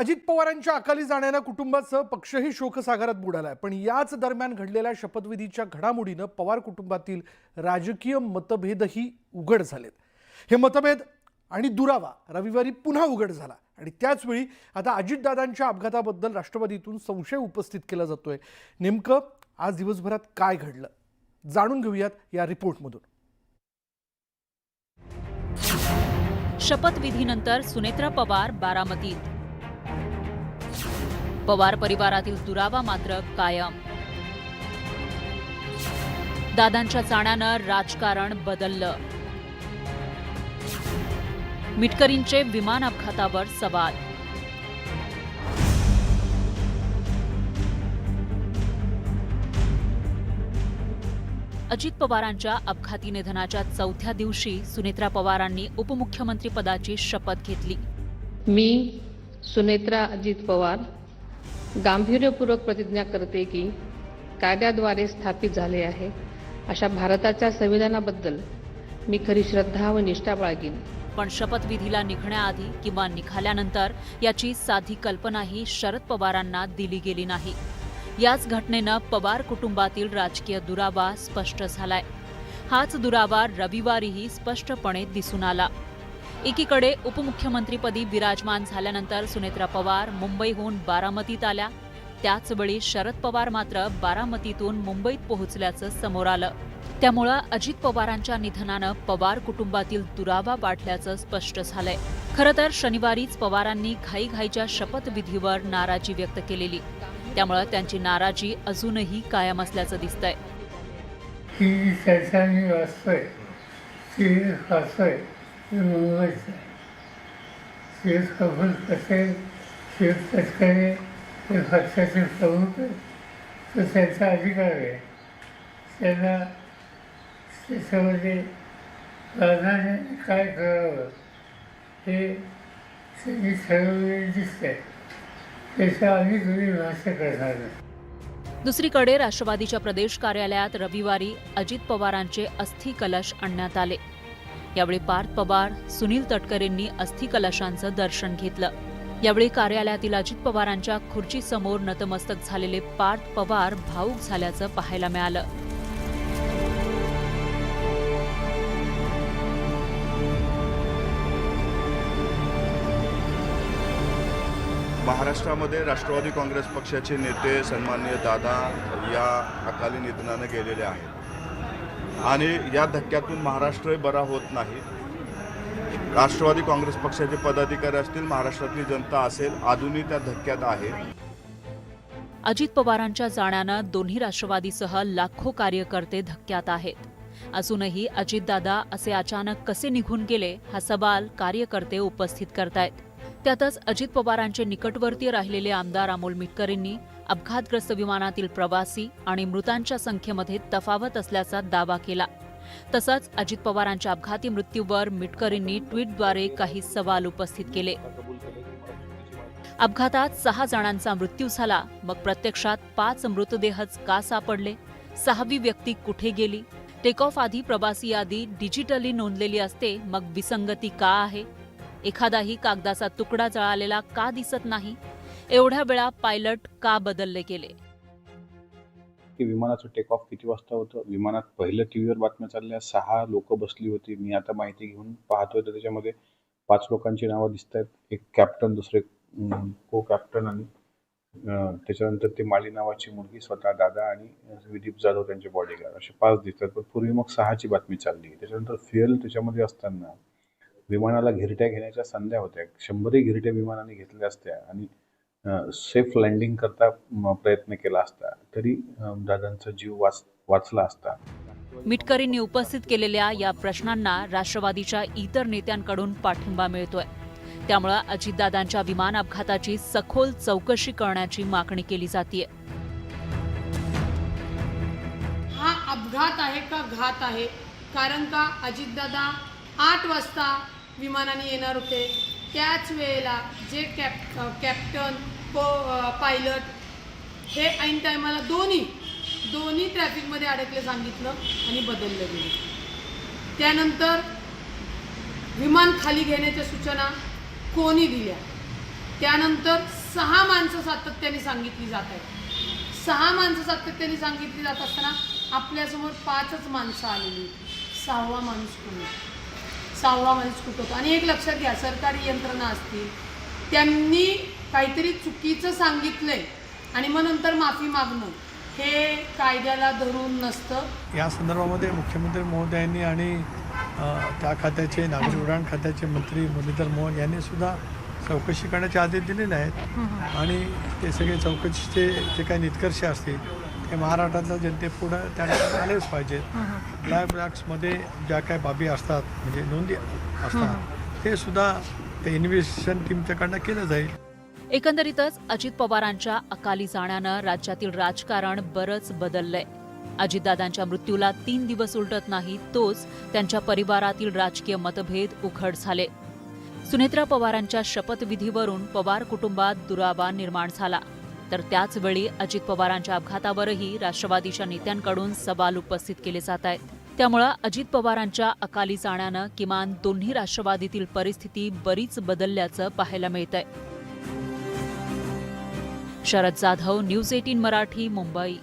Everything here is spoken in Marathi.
अजित पवारांच्या अकाली जाण्यानं कुटुंबाचं पक्षही शोकसागरात बुडालाय. पण याच दरम्यान घडलेल्या शपथविधीच्या घडामोडीनं पवार कुटुंबातील राजकीय मतभेदही उघड झालेत. हे मतभेद आणि दुरावा रविवारी पुन्हा उघड झाला आणि त्याचवेळी आता अजितदादांच्या अपघाताबद्दल राष्ट्रवादीतून संशय उपस्थित केला जातोय. नेमकं आज दिवसभरात काय घडलं? जाणून घेऊयात या रिपोर्टमधून. शपथविधीनंतर सुनेत्रा पवार बारामतीत. पवार परिवारातील दुरावा मात्र कायम. दादांच्या जाण्यानं राजकारण बदललं. मिटकरींचे विमान अपघातावर सवाल. अजित पवारांच्या अपघाती निधनाच्या चौथ्या दिवशी सुनेत्रा पवारांनी उपमुख्यमंत्रीपदाची शपथ घेतली. मी सुनेत्रा अजित पवार गांभीर्यपूर्वक प्रतिज्ञा करते की कायद्याद्वारे स्थापित झाले आहे अशा भारताच्या संविधानाबद्दल मी खरी श्रद्धा व निष्ठा बाळगीन. पण शपथविधीला निघण्याआधी किंवा निघाल्यानंतर याची साधी कल्पनाही शरद पवारांना दिली गेली नाही. याच घटनेनं पवार कुटुंबातील राजकीय दुरावा स्पष्ट झालाय. हाच दुरावा रविवारीही स्पष्टपणे दिसून आला. एकीकडे उपमुख्यमंत्रीपदी विराजमान झाल्यानंतर सुनेत्रा पवार मुंबईहून बारामतीत आल्या. त्याचवेळी शरद पवार मात्र बारामतीतून मुंबईत पोहोचल्याचं समोर आलं. त्यामुळं अजित पवारांच्या निधनानं पवार कुटुंबातील दुरावा वाढल्याचं स्पष्ट झालंय. खरं तर शनिवारीच पवारांनी घाईघाईच्या शपथविधीवर नाराजी व्यक्त केलेली. त्यामुळं त्यांची नाराजी अजूनही कायम असल्याचं दिसतंय. ही जी चर्चा मी कबूल कसे शिव तटकरे हे पक्षाचे प्रमुख आहेत तो त्यांचा अधिकार आहे. त्यांना त्याच्यामध्ये प्राधान्याने काय करावं हे त्यांनी ठरवलेले दिसते त्याच्या अनेक वेळी भाष्य करणार नाही दुसरीकडे राष्ट्रवादीच्या प्रदेश कार्यालयात रविवारी अजित पवारांचे अस्थि कलश आणण्यात आले. यावेळी पार्थ पवार सुनील तटकरेंनी अस्थि कलशांचं दर्शन घेतलं. यावेळी कार्यालयातील अजित पवारांच्या खुर्चीसमोर नतमस्तक झालेले पार्थ पवार भाऊक झाल्याचं पाहायला मिळालं. महाराष्ट्रामध्ये राष्ट्रवादी काँग्रेस पक्षाचे नेते सन्माननीय दादा या अकाली निधनानं गेलेले आहेत. आणि या धक्क्यातून महाराष्ट्रही बरा होत नाही. राष्ट्रवादी काँग्रेस पक्षाचे पदाधिकारी असतील महाराष्ट्रातली जनता असेल अजूनही त्या धक्क्यात आहे. अजित पवारांच्या जाण्यानं दोन्ही राष्ट्रवादीसह लाखो कार्यकर्ते धक्क्यात आहेत. अजूनही अजितदादा असे अचानक कसे निघून गेले हा सवाल कार्यकर्ते उपस्थित करतायत. त्यातच अजित पवारांचे निकटवर्तीय राहिलेले आमदार अमोल मिटकरींनी अपघातग्रस्त विमानातील प्रवासी आणि मृतांच्या संख्येमध्ये तफावत असल्याचा दावा केला. तसंच अजित पवारांच्या अपघाती मृत्यूवर मिटकरींनी ट्विटद्वारे काही सवाल उपस्थित केले. अपघातात सहा जणांचा मृत्यू झाला. मग प्रत्यक्षात पाच मृतदेहच का सापडले? सहावी व्यक्ती कुठे गेली? टेक ऑफ आधी प्रवासी यादी डिजिटली नोंदलेली असते. मग विसंगती का आहे? एखादाही कागदाचा तुकडा जळालेला का दिसत नाही? एवढ्या वेळा पायलट का बदलले गेले? की विमानाचं टेक ऑफ किती वाजता होतं? विमानात पहिलं टी व्हीवर बातम्या चालल्या सहा लोक बसली होती. मी आता माहिती घेऊन पाहतोय तर त्याच्यामध्ये पाच लोकांची नावं दिसत आहेत एक कॅप्टन दुसरे को कॅप्टन आणि त्याच्यानंतर ते माली नावाची मुलगी स्वतः दादा आणि विदीप जाधव त्यांचे बॉडीगार्ड असे पाच दिसतात. पण पूर्वी मग सहाची बातमी चालली. त्याच्यानंतर फ्युएल त्याच्यामध्ये असताना विमानाला घिरट्या घेण्याच्या संध्या होत्या. शंभरही घिरट्या विमानाने घेतल्या असत्या आणि सेफ लँडिंग करता प्रयत्न केला असता तरी दादांचा जीव वाच वाचला असता. मिटकरींनी उपस्थित केलेल्या या प्रश्नांना राष्ट्रवादीच्या इतर नेत्यांकडून पाठिंबा मिळतोय. त्यामुळं अजितदादांच्या विमान अपघाताची सखोल चौकशी करण्याची मागणी केली जातीये. हा अपघात आहे का घात आहे? कारण का अजितदादा आठ वाजता विमानाने येणार होते? त्याच वेळेला जे कॅप कॅप्टन पो पायलट हे ऐन टायमाला दोन्ही दोन्ही ट्रॅफिकमध्ये अडकले सांगितलं आणि बदललं गेलं. त्यानंतर विमान खाली घेण्याच्या सूचना कोणी दिल्या? त्यानंतर सहा माणसं सातत्याने सांगितली जात आहेत. सहा माणसं सातत्याने सांगितली जात असताना आपल्यासमोर पाचच माणसं आलेली सहावा माणूस कोणी होता? सहावा माणूस कुठं होता? आणि एक लक्षात घ्या सरकारी यंत्रणा असतील त्यांनी काहीतरी चुकीचं सांगितलंय आणि मग नंतर माफी मागणं हे कायद्याला धरून नसतं. या संदर्भामध्ये मुख्यमंत्री महोदयांनी आणि त्या खात्याचे नागरी उड्डाण खात्याचे मंत्री मुरलीधर मोहन यांनी सुद्धा चौकशी करण्याचे आदेश दिलेले आहेत. आणि ते सगळे चौकशीचे जे काही निष्कर्ष असतील ते महाराष्ट्रातल्या जनतेपुढं त्या ठिकाणी आलेच पाहिजेत ब्लॅक बॉक्समध्ये ज्या काही बाबी असतात म्हणजे नोंदी असतात ते सुद्धा ते इन्व्हेस्टिगेशन टीमच्याकडनं केलं जाईल. एकंदरीतच अजित पवारांच्या अकाली जाण्यानं राज्यातील राजकारण बरंच बदललंय. अजितदादांच्या मृत्यूला तीन दिवस उलटत नाही तोच त्यांच्या परिवारातील राजकीय मतभेद उघड झाले. सुनेत्रा पवारांच्या शपथविधीवरून पवार कुटुंबात दुरावा निर्माण झाला. तर त्याचवेळी अजित पवारांच्या अपघातावरही राष्ट्रवादीच्या नेत्यांकडून सवाल उपस्थित केले जात आहेत. त्यामुळं अजित पवारांच्या अकाली जाण्यानं किमान दोन्ही राष्ट्रवादीतील परिस्थिती बरीच बदलल्याचं पाहायला मिळतंय. Sharad Jadhav news eighteen Marathi Mumbai.